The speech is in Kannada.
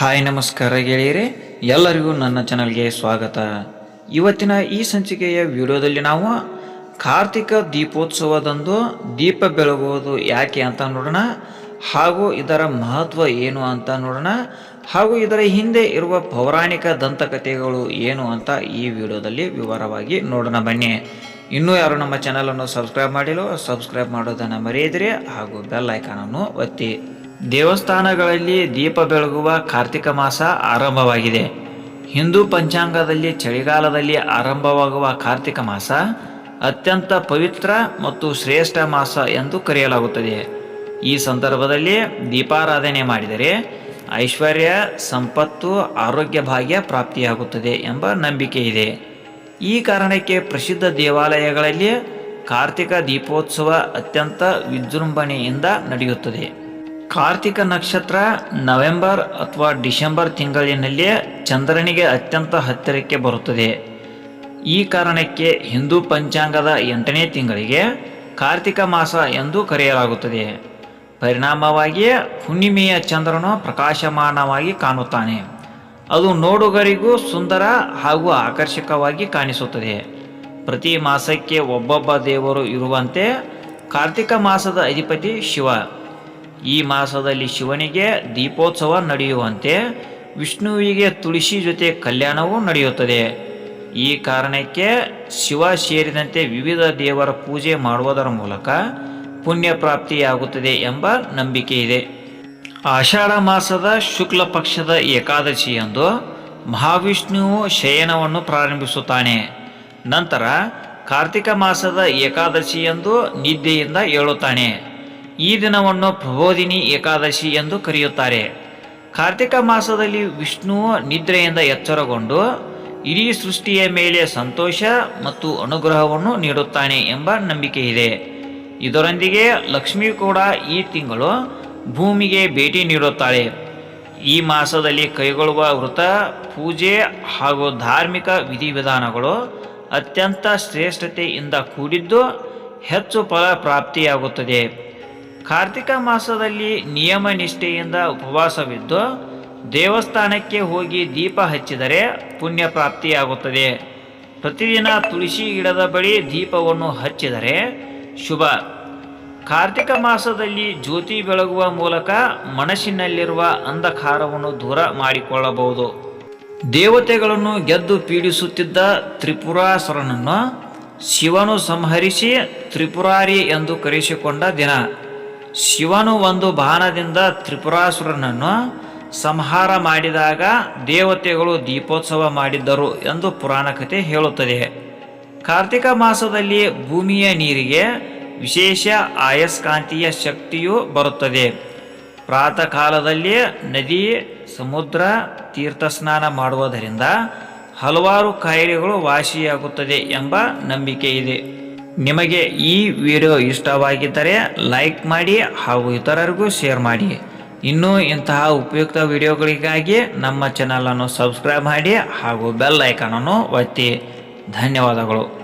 ಹಾಯ್ ನಮಸ್ಕಾರ ಗೆಳೆಯರೆ, ಎಲ್ಲರಿಗೂ ನನ್ನ ಚಾನಲ್ಗೆ ಸ್ವಾಗತ. ಇವತ್ತಿನ ಈ ಸಂಚಿಕೆಯ ವಿಡಿಯೋದಲ್ಲಿ ನಾವು ಕಾರ್ತಿಕ ದೀಪೋತ್ಸವದಂದು ದೀಪ ಬೆಳಗುವುದು ಯಾಕೆ ಅಂತ ನೋಡೋಣ, ಹಾಗೂ ಇದರ ಮಹತ್ವ ಏನು ಅಂತ ನೋಡೋಣ, ಹಾಗೂ ಇದರ ಹಿಂದೆ ಇರುವ ಪೌರಾಣಿಕ ದಂತಕಥೆಗಳು ಏನು ಅಂತ ಈ ವಿಡಿಯೋದಲ್ಲಿ ವಿವರವಾಗಿ ನೋಡೋಣ ಬನ್ನಿ. ಇನ್ನೂ ಯಾರು ನಮ್ಮ ಚಾನಲನ್ನು ಸಬ್ಸ್ಕ್ರೈಬ್ ಮಾಡಿಲ್ಲೋ, ಸಬ್ಸ್ಕ್ರೈಬ್ ಮಾಡೋದನ್ನು ಮರೆಯದಿರಿ, ಹಾಗೂ ಬೆಲ್ ಐಕಾನನ್ನು ಒತ್ತಿ. ದೇವಸ್ಥಾನಗಳಲ್ಲಿ ದೀಪ ಬೆಳಗುವ ಕಾರ್ತಿಕ ಮಾಸ ಆರಂಭವಾಗಿದೆ. ಹಿಂದೂ ಪಂಚಾಂಗದಲ್ಲಿ ಚಳಿಗಾಲದಲ್ಲಿ ಆರಂಭವಾಗುವ ಕಾರ್ತಿಕ ಮಾಸ ಅತ್ಯಂತ ಪವಿತ್ರ ಮತ್ತು ಶ್ರೇಷ್ಠ ಮಾಸ ಎಂದು ಕರೆಯಲಾಗುತ್ತದೆ. ಈ ಸಂದರ್ಭದಲ್ಲಿ ದೀಪಾರಾಧನೆ ಮಾಡಿದರೆ ಐಶ್ವರ್ಯ, ಸಂಪತ್ತು, ಆರೋಗ್ಯ ಭಾಗ್ಯ ಪ್ರಾಪ್ತಿಯಾಗುತ್ತದೆ ಎಂಬ ನಂಬಿಕೆ ಇದೆ. ಈ ಕಾರಣಕ್ಕೆ ಪ್ರಸಿದ್ಧ ದೇವಾಲಯಗಳಲ್ಲಿ ಕಾರ್ತಿಕ ದೀಪೋತ್ಸವ ಅತ್ಯಂತ ವಿಜೃಂಭಣೆಯಿಂದ ನಡೆಯುತ್ತದೆ. ಕಾರ್ತಿಕ ನಕ್ಷತ್ರ ನವೆಂಬರ್ ಅಥವಾ ಡಿಸೆಂಬರ್ ತಿಂಗಳಿನಲ್ಲಿ ಚಂದ್ರನಿಗೆ ಅತ್ಯಂತ ಹತ್ತಿರಕ್ಕೆ ಬರುತ್ತದೆ. ಈ ಕಾರಣಕ್ಕೆ ಹಿಂದೂ ಪಂಚಾಂಗದ ಎಂಟನೇ ತಿಂಗಳಿಗೆ ಕಾರ್ತಿಕ ಮಾಸ ಎಂದು ಕರೆಯಲಾಗುತ್ತದೆ. ಪರಿಣಾಮವಾಗಿ ಹುಣ್ಣಿಮೆಯ ಚಂದ್ರನು ಪ್ರಕಾಶಮಾನವಾಗಿ ಕಾಣುತ್ತಾನೆ. ಅದು ನೋಡುಗರಿಗೂ ಸುಂದರ ಹಾಗೂ ಆಕರ್ಷಕವಾಗಿ ಕಾಣಿಸುತ್ತದೆ. ಪ್ರತಿ ಮಾಸಕ್ಕೆ ಒಬ್ಬೊಬ್ಬ ದೇವರು ಇರುವಂತೆ ಕಾರ್ತಿಕ ಮಾಸದ ಅಧಿಪತಿ ಶಿವ. ಈ ಮಾಸದಲ್ಲಿ ಶಿವನಿಗೆ ದೀಪೋತ್ಸವ ನಡೆಯುವಂತೆ ವಿಷ್ಣುವಿಗೆ ತುಳಸಿ ಜೊತೆ ಕಲ್ಯಾಣವೂ ನಡೆಯುತ್ತದೆ. ಈ ಕಾರಣಕ್ಕೆ ಶಿವ ಸೇರಿದಂತೆ ವಿವಿಧ ದೇವರ ಪೂಜೆ ಮಾಡುವುದರ ಮೂಲಕ ಪುಣ್ಯ ಪ್ರಾಪ್ತಿಯಾಗುತ್ತದೆ ಎಂಬ ನಂಬಿಕೆ ಇದೆ. ಆಷಾಢ ಮಾಸದ ಶುಕ್ಲ ಪಕ್ಷದ ಏಕಾದಶಿಯಂದು ಮಹಾವಿಷ್ಣುವು ಶಯನವನ್ನು ಪ್ರಾರಂಭಿಸುತ್ತಾನೆ. ನಂತರ ಕಾರ್ತಿಕ ಮಾಸದ ಏಕಾದಶಿಯಂದು ನಿದ್ದೆಯಿಂದ ಏಳುತ್ತಾನೆ. ಈ ದಿನವನ್ನು ಪ್ರಬೋಧಿನಿ ಏಕಾದಶಿ ಎಂದು ಕರೆಯುತ್ತಾರೆ. ಕಾರ್ತಿಕ ಮಾಸದಲ್ಲಿ ವಿಷ್ಣುವು ನಿದ್ರೆಯಿಂದ ಎಚ್ಚರಗೊಂಡು ಇಡೀ ಸೃಷ್ಟಿಯ ಮೇಲೆ ಸಂತೋಷ ಮತ್ತು ಅನುಗ್ರಹವನ್ನು ನೀಡುತ್ತಾನೆ ಎಂಬ ನಂಬಿಕೆ ಇದೆ. ಇದರೊಂದಿಗೆ ಲಕ್ಷ್ಮಿ ಕೂಡ ಈ ತಿಂಗಳು ಭೂಮಿಗೆ ಭೇಟಿ ನೀಡುತ್ತಾಳೆ. ಈ ಮಾಸದಲ್ಲಿ ಕೈಗೊಳ್ಳುವ ವೃತ ಪೂಜೆ ಹಾಗೂ ಧಾರ್ಮಿಕ ವಿಧಿವಿಧಾನಗಳು ಅತ್ಯಂತ ಶ್ರೇಷ್ಠತೆಯಿಂದ ಕೂಡಿದ್ದು ಹೆಚ್ಚು ಫಲ ಪ್ರಾಪ್ತಿಯಾಗುತ್ತದೆ. ಕಾರ್ತಿಕ ಮಾಸದಲ್ಲಿ ನಿಯಮ ನಿಷ್ಠೆಯಿಂದ ಉಪವಾಸವಿದ್ದು ದೇವಸ್ಥಾನಕ್ಕೆ ಹೋಗಿ ದೀಪ ಹಚ್ಚಿದರೆ ಪುಣ್ಯ ಪ್ರಾಪ್ತಿಯಾಗುತ್ತದೆ. ಪ್ರತಿದಿನ ತುಳಸಿ ಗಿಡದ ಬಳಿ ದೀಪವನ್ನು ಹಚ್ಚಿದರೆ ಶುಭ. ಕಾರ್ತಿಕ ಮಾಸದಲ್ಲಿ ಜ್ಯೋತಿ ಬೆಳಗುವ ಮೂಲಕ ಮನಸ್ಸಿನಲ್ಲಿರುವ ಅಂಧಕಾರವನ್ನು ದೂರ ಮಾಡಿಕೊಳ್ಳಬಹುದು. ದೇವತೆಗಳನ್ನು ಗೆದ್ದು ಪೀಡಿಸುತ್ತಿದ್ದ ತ್ರಿಪುರಾಸುರನನ್ನು ಶಿವನು ಸಂಹರಿಸಿ ತ್ರಿಪುರಾರಿ ಎಂದು ಕರೆಸಿಕೊಂಡ ದಿನ. ಶಿವನು ಒಂದು ಬಾಣದಿಂದ ತ್ರಿಪುರಾಸುರನನ್ನು ಸಂಹಾರ ಮಾಡಿದಾಗ ದೇವತೆಗಳು ದೀಪೋತ್ಸವ ಮಾಡಿದ್ದರು ಎಂದು ಪುರಾಣ ಕಥೆ ಹೇಳುತ್ತದೆ. ಕಾರ್ತಿಕ ಮಾಸದಲ್ಲಿ ಭೂಮಿಯ ನೀರಿಗೆ ವಿಶೇಷ ಆಯಸ್ಕಾಂತೀಯ ಶಕ್ತಿಯು ಬರುತ್ತದೆ. ಪ್ರಾತಃ ಕಾಲದಲ್ಲಿ ನದಿ, ಸಮುದ್ರ ತೀರ್ಥ ಸ್ನಾನ ಮಾಡುವುದರಿಂದ ಹಲವಾರು ಕಾಯಿಲೆಗಳು ವಾಸಿಯಾಗುತ್ತದೆ ಎಂಬ ನಂಬಿಕೆ ಇದೆ ನಿಮಗೆ ಈ ವಿಡಿಯೋ ಇಷ್ಟವಾಗಿದ್ದರೆ ಲೈಕ್ ಮಾಡಿ ಹಾಗೂ ಇತರರಿಗೂ ಶೇರ್ ಮಾಡಿ. ಇನ್ನೂ ಇಂತಹ ಉಪಯುಕ್ತ ವಿಡಿಯೋಗಳಿಗಾಗಿ ನಮ್ಮ ಚಾನಲನ್ನು ಸಬ್ಸ್ಕ್ರೈಬ್ ಮಾಡಿ ಹಾಗೂ ಬೆಲ್ ಐಕಾನನ್ನು ಒತ್ತಿ. ಧನ್ಯವಾದಗಳು.